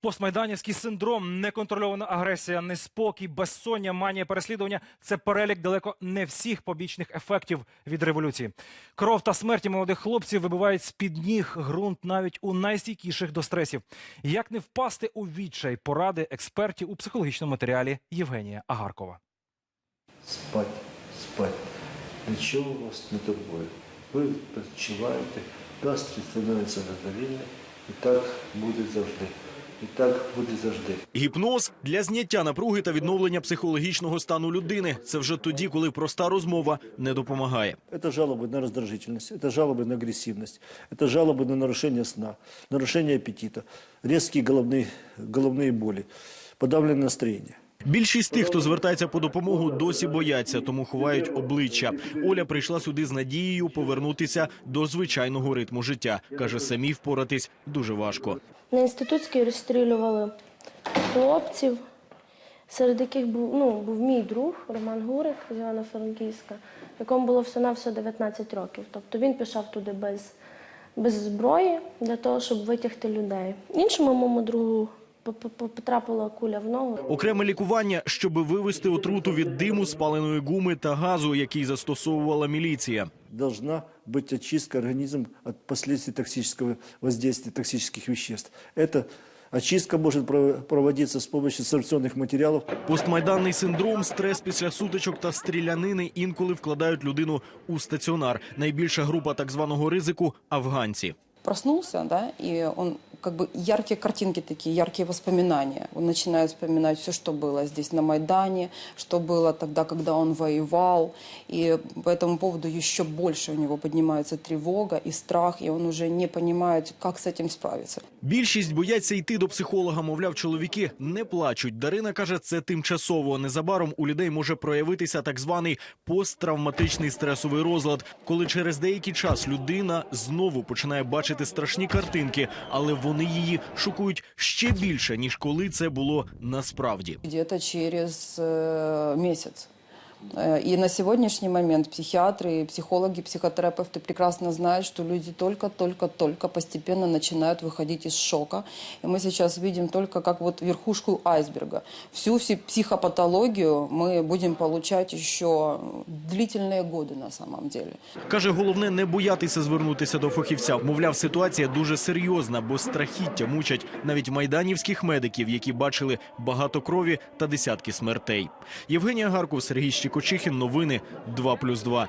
Постмайданівський синдром, неконтрольована агресія, неспокій, безсоння, манія переслідування це перелік далеко не всіх побічних ефектів від революції. Кров та смерті молодих хлопців вибивають з під ніг ґрунт навіть у найстійкіших до стресів. Як не впасти у відчай поради експертів у психологічному матеріалі Євгенія Агаркова. Спать, спать. Нічого вас не турбує. Ви відпочиваєте, настрій становиться задовільний. І так буде завжди. І так буде завжди. Гіпноз для зняття напруги та відновлення психологічного стану людини. Це вже тоді, коли проста розмова не допомагає. Это жалобы на раздражительность, это жалобы на агрессивность, это жалобы на нарушение сна, нарушение аппетита, резкие головные, головные боли, подавленное настроение. Більшість тих, хто звертається по допомогу, досі бояться, тому ховають обличчя. Оля прийшла сюди з надією повернутися до звичайного ритму життя. каже, самі впоратись дуже важко. На інститутській розстрілювали хлопців, серед яких був, ну, був мій друг Роман Гурик з Івано-Франківська, якому було всього-навсього 19 років. Тобто він пішов туди без, без зброї для того, щоб витягти людей. Іншому моєму другу потрапила куля в ногу. Окреме лікування, щоб вивести отруту від диму, спаленої гуми та газу, який застосовувала міліція. Должна быть очистка организма от последствий токсического воздействия токсических веществ. Эта очистка может про- проводиться с помощью санкционных материалов, Постмайданний синдром, стрес після сутичок та стрілянини інколи вкладають людину у стаціонар. Найбільша група так званого ризику афганці. проснулся, да, и он как бы яркие картинки такие, яркие воспоминания. Он начинает вспоминать все, что было здесь на Майдане, что было тогда, когда он воевал. И по этому поводу еще больше у него поднимается тревога и страх, и он уже не понимает, как с этим справиться. Більшість бояться йти до психолога. Мовляв, чоловіки не плачуть. Дарина каже, це тимчасово. Незабаром у людей може проявитися так званий посттравматичний стресовий розлад, коли через деякий час людина знову починає бачити страшні картинки, але вони її шокують ще більше ніж коли це було насправді. Где-то через месяц. Э, И на сегодняшний момент психиатры, психологи, психотерапевты прекрасно знают, что люди только-только-только постепенно начинают выходить из шока. И мы сейчас видим только как вот верхушку айсберга. Всю всю психопатологию мы будем получать еще длительные годы на самом деле. Каже, головне не боятися звернутися до фахівця. Мовляв, ситуація дуже серйозна, бо страхіття мучать навіть майданівських медиків, які бачили багато крові та десятки смертей. Євгенія Гарков, Сергій Щекочихін. Новини 2+,2.